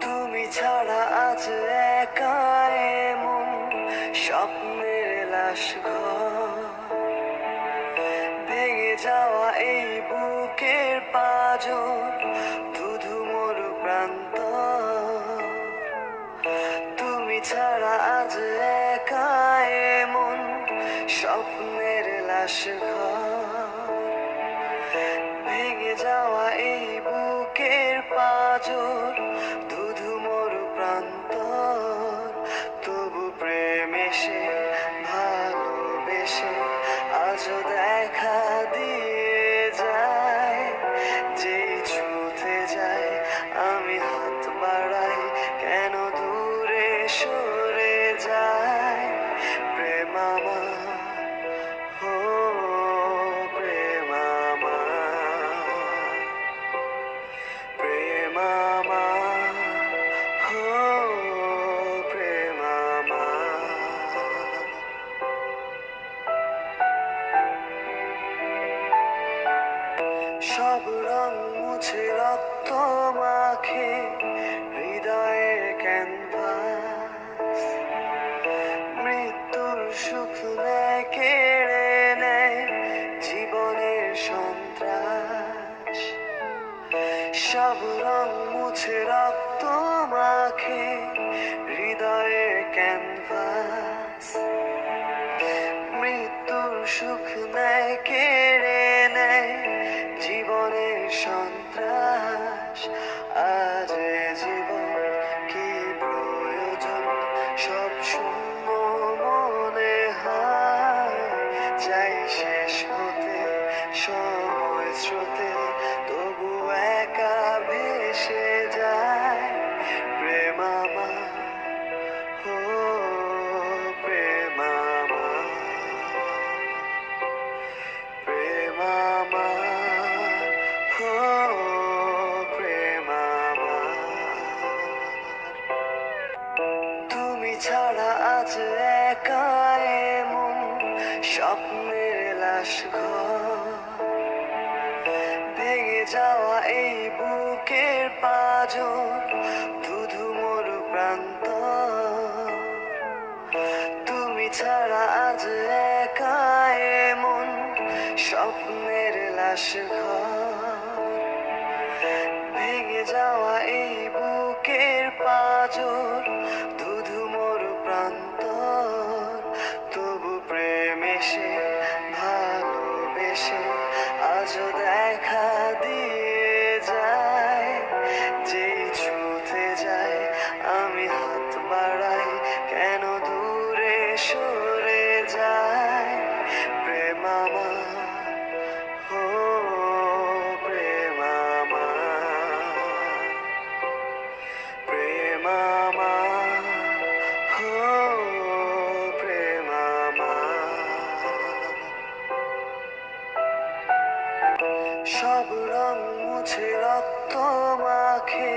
তুমি ছাড়া আজ একা এমন স্বপ্নের লাশ ঘর। ভেঙে যাওয়া এই বুকের পাজর ধুধু মরু প্রান্ত। তুমি ছাড়া আজ একা এমন স্বপ্নের লাশ ঘর। ভেঙে যাওয়া এই বুকের পাজর, দুধু মোর প্রান্তর। তবু প্রেম এসে ভালোবেসে আজও দেখা দিয়ে যায়। যেই ছুতে যায় আমি হাত সব রং মুছে রক্ত মাখে হৃদয়ের ক্যানভাস মৃত্যুর সুখ নেয় কেড়ে নেয় জীবনের সন্ত্রাস। সব রং মুছে রক্ত মাখে হৃদয়ের ক্যানভাস মৃত্যুর সুখ নেয় কেড়ে ভেঙে যাওয়া এই বুকের পাজর, ধুধু মরু প্রান্ত। তুমি ছাড়া আজ একা এমন স্বপ্নের লাশ ভেঙে যাওয়া এই বুকের পাজর সব রং মুছে রক্ত মাখে